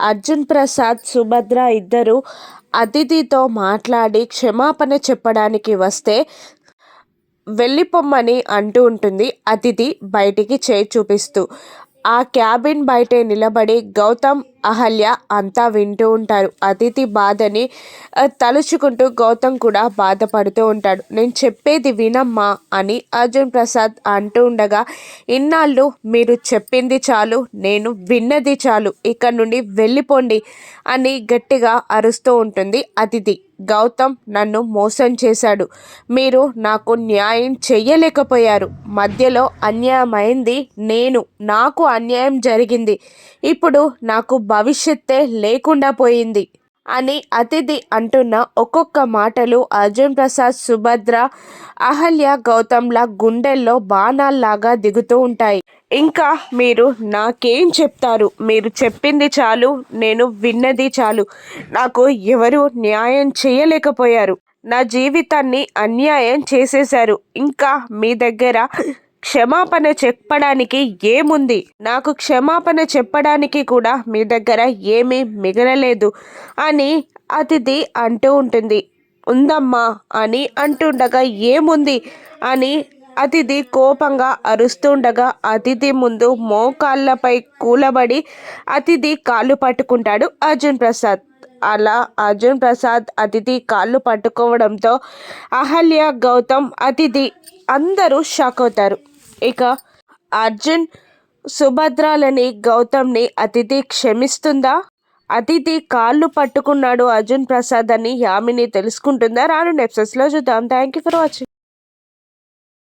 అర్జున్ ప్రసాద్ సుభద్ర ఇద్దరు అతిథితో మాట్లాడి క్షమాపణ చెప్పడానికి వస్తే వెళ్ళిపోమ్మని అంటూ ఉంటుంది అతిథి బయటికి చేయి చూపిస్తూ. ఆ క్యాబిన్ బయటే నిలబడి గౌతమ్ అహల్య అంతా వింటూ ఉంటారు. అతిథి బాధని తలుచుకుంటూ గౌతమ్ కూడా బాధపడుతూ ఉంటాడు. నేను చెప్పేది వినమ్మా అని అర్జున్ ప్రసాద్ అంటూ ఉండగా ఇన్నాళ్ళు మీరు చెప్పింది చాలు నేను విన్నది చాలు. ఇక్కడ నుండి వెళ్ళిపోండి అని గట్టిగా అరుస్తూ ఉంటుంది అతిథి గౌతమ్ నన్ను మోసం చేశాడు. మీరు నాకు న్యాయం చెయ్యలేకపోయారు. మధ్యలో అన్యాయమైంది నేను. నాకు అన్యాయం జరిగింది. ఇప్పుడు నాకు భవిష్యత్తే లేకుండా పోయింది. అని అతిథి అంటున్న ఒక్కొక్క మాటలు అర్జున్ ప్రసాద్ సుభద్ర అహల్య గౌతమ్ల గుండెల్లో బాణాల్లాగా దిగుతూ ఉంటాయి. ఇంకా మీరు నాకేం చెప్తారు? మీరు చెప్పింది చాలు నేను విన్నది చాలు. నాకు ఎవరు న్యాయం చేయలేకపోయారు. నా జీవితాన్ని అన్యాయం చేసేశారు. ఇంకా మీ దగ్గర క్షమాపణ చెప్పడానికి ఏముంది? నాకు క్షమాపణ చెప్పడానికి కూడా మీ దగ్గర ఏమీ మిగలలేదు అని అతిథి అంటూ ఉంటుంది. ఉందమ్మా అని అంటుండగా ఏముంది? అని అతిథి కోపంగా అరుస్తుండగా అతిథి ముందు మోకాళ్ళపై కూలబడి అతిథి కాళ్ళు పట్టుకుంటాడు అర్జున్ ప్రసాద్. అలా అర్జున్ ప్రసాద్ అతిథి కాళ్ళు పట్టుకోవడంతో అహల్య గౌతమ్ అతిథి అందరూ షాక్ అవుతారు. ఇక అర్జున్ సుభద్రాలని గౌతమ్ని అతిథి క్షమిస్తుందా? అతిథి కాళ్ళు పట్టుకున్నాడు అర్జున్ ప్రసాద్ అని యామిని తెలుసుకుంటుందా? రాను నెప్సెస్లో చూద్దాం. Thank you for watching